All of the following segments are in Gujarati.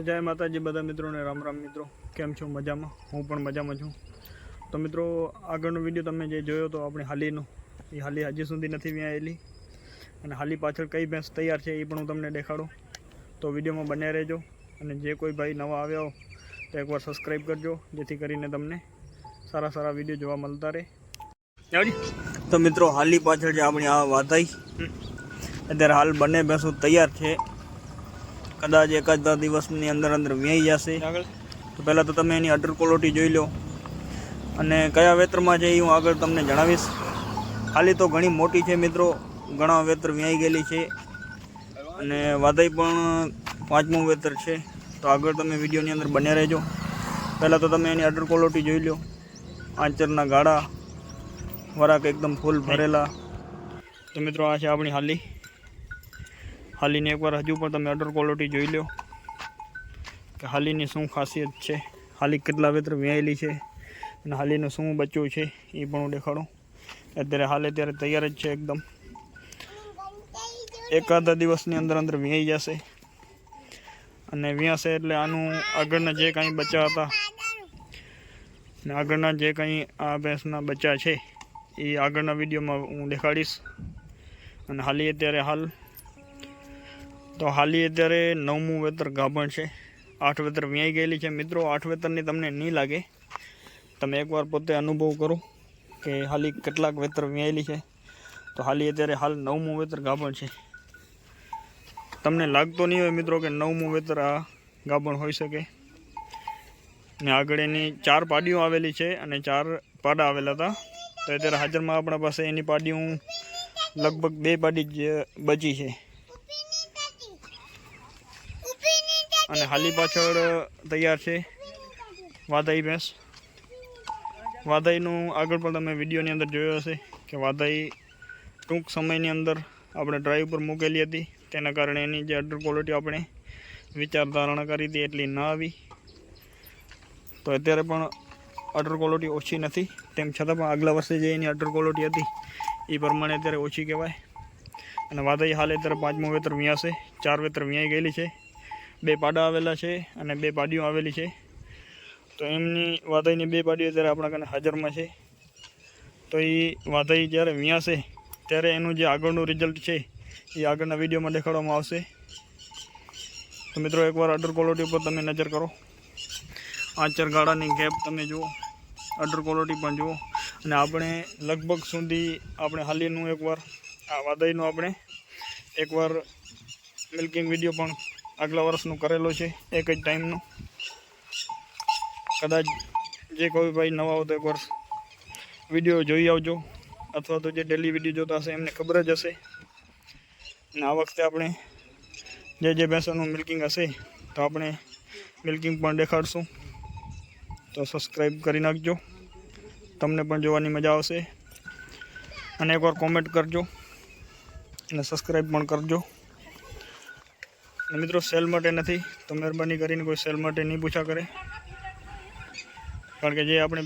તો જય માતાજી બધા મિત્રોને રામ રામ મિત્રો. કેમ છો? મજામાં? હું પણ મજામાં છું. તો મિત્રો આગળનો વીડિયો તમે જે જોયો તો આપણી હાલીનો. એ હાલી હજી સુધી નથી વ્યાયેલી અને હાલી પાછળ કઈ ભેંસ તૈયાર છે એ પણ હું તમને દેખાડું. તો વિડીયોમાં બન્યા રહેજો. અને જે કોઈ ભાઈ નવા આવ્યા હો તો એકવાર સબસ્ક્રાઈબ કરજો જેથી કરીને તમને સારા સારા વીડિયો જોવા મળતા રહે. તો મિત્રો હાલી પાછળ જે આપણી આ વાતાઈ અત્યારે હાલ બંને ભેંસો તૈયાર છે. કદાચ એકાદ દિવસની અંદર અંદર વ્યાઈ જશે. તો પહેલાં તો તમે એની અડર ક્વોલિટી જોઈ લો. અને કયા વેતરમાં છે એ હું આગળ તમને જણાવીશ. ખાલી તો ઘણી મોટી છે મિત્રો. ઘણા વેતર વ્યાઈ ગયેલી છે. અને વાદય પણ પાંચમું વેતર છે. તો આગળ તમે વિડીયોની અંદર બન્યા રહેજો. પહેલાં તો તમે એની અડર ક્વોલિટી જોઈ લો. આંચરના ગાળા વરાક એકદમ ફૂલ ભરેલા. તો મિત્રો આ છે આપણી હાલી. હાલીની એકવાર હજુ પણ તમે અડર ક્વોલિટી જોઈ લો કે હાલીની શું ખાસિયત છે, હાલી કેટલા વેતર વ્યાયેલી છે અને હાલીનું શું બચ્ચું છે એ પણ હું દેખાડું. અત્યારે હાલે ત્યારે તૈયાર જ છે એકદમ. એકાદા દિવસની અંદર અંદર વ્યાઈ જશે. અને વ્યાશે એટલે આનું આગળના જે કાંઈ બચ્ચા હતા ને આગળના જે કંઈ આ ભેંસના બચ્ચા છે એ આગળના વિડીયોમાં હું દેખાડીશ. અને હાલી અત્યારે હાલ તો હાલી અત્યારે નવમું વેતર ગાભણ છે. આઠ વેતર વ્યાઈ ગયેલી છે. મિત્રો, આઠ વેતરની તમને નહીં લાગે. તમે એકવાર પોતે અનુભવ કરો કે હાલી કેટલાક વેતર વ્યાયેલી છે. તો હાલી અત્યારે હાલ નવમું વેતર ગાભણ છે. તમને લાગતો નહીં હોય મિત્રો કે નવમું વેતર આ ગાભણ હોઈ શકે. ને આગળ એની ચાર પાડીઓ આવેલી છે અને ચાર પાડા આવેલા હતા. તો અત્યારે હાજરમાં આપણા પાસે એની પાડીઓ લગભગ બે પાડી જ બચી છે. અને હાલી પાછળ તૈયાર છે. વાદાઈ ભેંસ. વાદાઈનું આગળ પણ તમે વિડીયોની અંદર જોયો હશે કે વાદાઈ ટૂંક સમયની અંદર આપણે ડ્રાઈવ પર મૂકેલી હતી. તેના કારણે એની જે અડર ક્વોલિટી આપણે વિચારધારણા કરી હતી એટલી ન આવી. તો અત્યારે પણ અડર ક્વોલિટી ઓછી નથી. તેમ છતાં પણ આગલા વર્ષે જે એની અડર ક્વોલિટી હતી, એ પ્રમાણે અત્યારે ઓછી કહેવાય. અને વાદાઈ હાલ અત્યારે પાંચમું વેતર વ્યાશે ચાર વેતર વ્યાઈ ગયેલી છે. બે પાડા આવેલા છે અને બે પાડીઓ આવેલી છે. તો એમની વાદળીની બે પાડીઓ અત્યારે આપણા કને હાજરમાં છે, તો એ વાધાઈ જ્યારે વ્યાસે ત્યારે એનું જે આગળનું રિઝલ્ટ છે, એ આગળના વિડીયોમાં દેખાડવામાં આવશે. તો મિત્રો એકવાર અડર ક્વોલિટી ઉપર તમે નજર કરો. આંચર ગાળાની ગેપ તમે જુઓ. અડર ક્વોલિટી પણ જુઓ. અને આપણે લગભગ સુધી આપણે હાલીનું એકવાર આ વાદળીનું આપણે એકવાર મિલ્કિંગ વીડિયો પણ આગલા વર્ષનું કરેલો છે, એક જ ટાઈમનો. કદાચ જે કોઈ ભાઈ નવા હોય તો એકવાર વીડિયો જોઈ આવજો, અથવા તો જે ડેલી વીડિયો જોતા હશે એમને ખબર જ હશે. અને આ વખતે આપણે જે જે ભેંસોનું મિલ્કિંગ હશે, તો આપણે મિલ્કિંગ પણ દેખાડશું. તો સબસ્ક્રાઈબ કરી નાખજો. તમને પણ જોવાની મજા આવશે. અને એકવાર કોમેન્ટ કરજો. અને સબસ્ક્રાઈબ પણ કરજો. મિત્રો સેલ માટે નથી, તો મહેરબાની કરીને કોઈ સેલ માટે નહીં પૂછા કરે. કારણ કે જે આપણે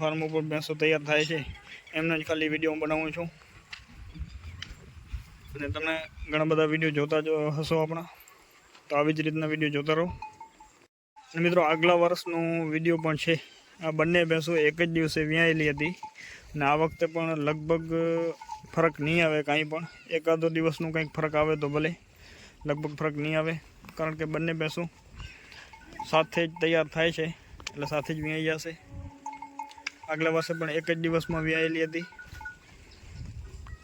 ફાર્મ ઉપર ભેંસો તૈયાર થાય છે, એમને જ ખાલી વીડિયો બનાવું છું. અને તમે ઘણા બધા વીડિયો જોતા જ હશો આપણા, તો આવી જ રીતના વીડિયો જોતા રહો. અને મિત્રો આગલા વર્ષનો વીડિયો પણ છે, આ બંને ભેંસો એક જ દિવસે વ્યાયેલી હતી. અને આ વખતે પણ લગભગ ફરક નહીં આવે કાંઈ પણ, એકાદો દિવસનું કંઈક ફરક આવે તો ભલે. લગભગ ફરક નહીં આવે, કારણ કે બંને ભેંસો સાથે જ તૈયાર થાય છે, એટલે સાથે જ વ્યાઈ જશે. આગલા વર્ષે પણ એક જ દિવસમાં વ્યાયેલી હતી.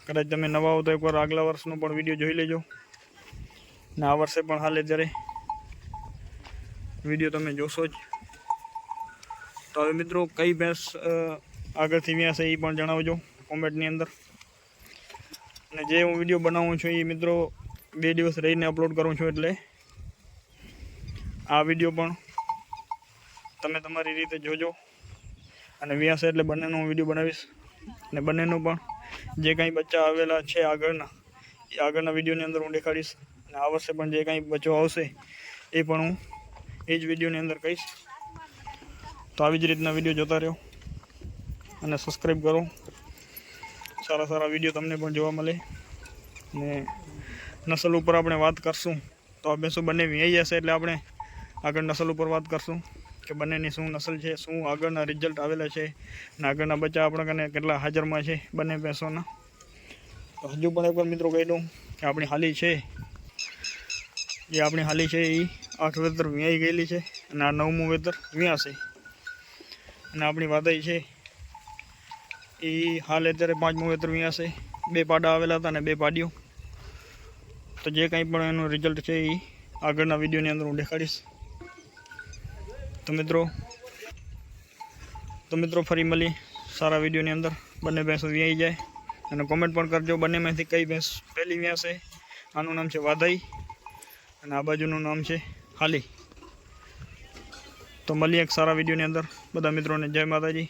કદાચ તમે નવા હો તો એકવાર આગલા વર્ષનો પણ વીડિયો જોઈ લેજો. ને આ વર્ષે પણ હાલે જ્યારે. વીડિયો તમે જોશો જ. તો હવે મિત્રો કઈ ભેંસ આગળથી વ્યાસ એ પણ જણાવજો કોમેન્ટની અંદર. અને જે હું વીડિયો બનાવું છું એ મિત્રો બે દિવસ રહીને અપલોડ કરું છું એટલે આ વીડિયો પણ તમે તમારી રીતે જોજો. અને વ્યાસ એટલે બંનેનો હું વીડિયો બનાવીશ. અને બંનેનું પણ જે કાંઈ બચ્ચા આવેલા છે આગળના, એ આગળના વિડીયોની અંદર હું દેખાડીશ. અને આ વર્ષે પણ જે કાંઈ બચ્ચો આવશે, એ પણ હું એ જ વિડીયોની અંદર કહીશ. તો આવી જ રીતના વીડિયો જોતા રહ્યો. અને સબસ્ક્રાઈબ કરો. સારા સારા વીડિયો તમને પણ જોવા મળે. ને નસલ ઉપર આપણે વાત કરશું. તો આ ભેંસો બંને વ્યાઈ જશે એટલે આપણે આગળ નસલ ઉપર વાત કરશું કે બંનેની શું નસલ છે, શું આગળના રિઝલ્ટ આવેલા છે અને આગળના બચ્ચા આપણા કને કેટલા હાજરમાં છે બંને ભેંસોના. તો હજુ પણ એકવાર મિત્રો કહી દઉં કે આપણી હાલી છે. જે આપણી હાલી છે એ આઠ વેતર વ્યાઈ ગયેલી છે અને આ નવમું વેતર વ્યાશે અને આપણી વાદાઈ છે એ હાલ અત્યારે પાંચમું વેતર વ્યાશે બે પાડા આવેલા હતા અને બે પાડીઓ. તો જે કંઈ પણ એનું રિઝલ્ટ છે એ આગળના વિડીયોની અંદર હું દેખાડીશ. તો મિત્રો તો મિત્રો ફરી મળી સારા વિડીયોની અંદર. બંને ભેંસો વ્યાઈ જાય. અને કોમેન્ટ પણ કરજો. બંનેમાંથી કઈ ભેંસ પહેલી વ્યાસે? આનું નામ છે વાધાઈ. અને આ બાજુનું નામ છે હાલી. તો મળીએ એક સારા વિડીયોની અંદર. બધા મિત્રોને જય માતાજી.